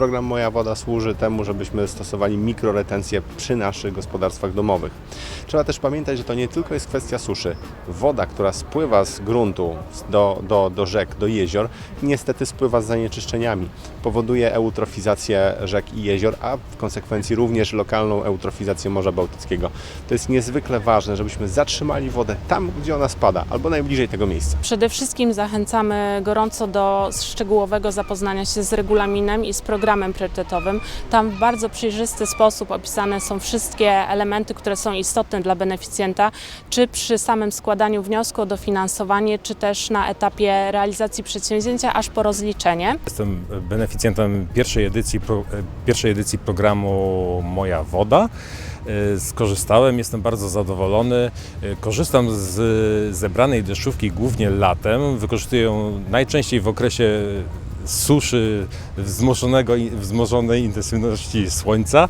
Program Moja Woda służy temu, żebyśmy stosowali mikroretencję przy naszych gospodarstwach domowych. Trzeba też pamiętać, że to nie tylko jest kwestia suszy. Woda, która spływa z gruntu do, do, do rzek, do jezior, niestety spływa z zanieczyszczeniami. Powoduje eutrofizację rzek i jezior, a w konsekwencji również lokalną eutrofizację Morza Bałtyckiego. To jest niezwykle ważne, żebyśmy zatrzymali wodę tam, gdzie ona spada, albo najbliżej tego miejsca. Przede wszystkim zachęcamy gorąco do szczegółowego zapoznania się z regulaminem i z programem priorytetowym. Tam w bardzo przejrzysty sposób opisane są wszystkie elementy, które są istotne dla beneficjenta, czy przy samym składaniu wniosku o dofinansowanie, czy też na etapie realizacji przedsięwzięcia, aż po rozliczenie. Jestem beneficjentem pierwszej edycji, pierwszej edycji programu Moja Woda. E, Skorzystałem, jestem bardzo zadowolony. E, Korzystam z zebranej deszczówki głównie latem. Wykorzystuję ją najczęściej w okresie suszy, wzmożonego, wzmożonej intensywności słońca.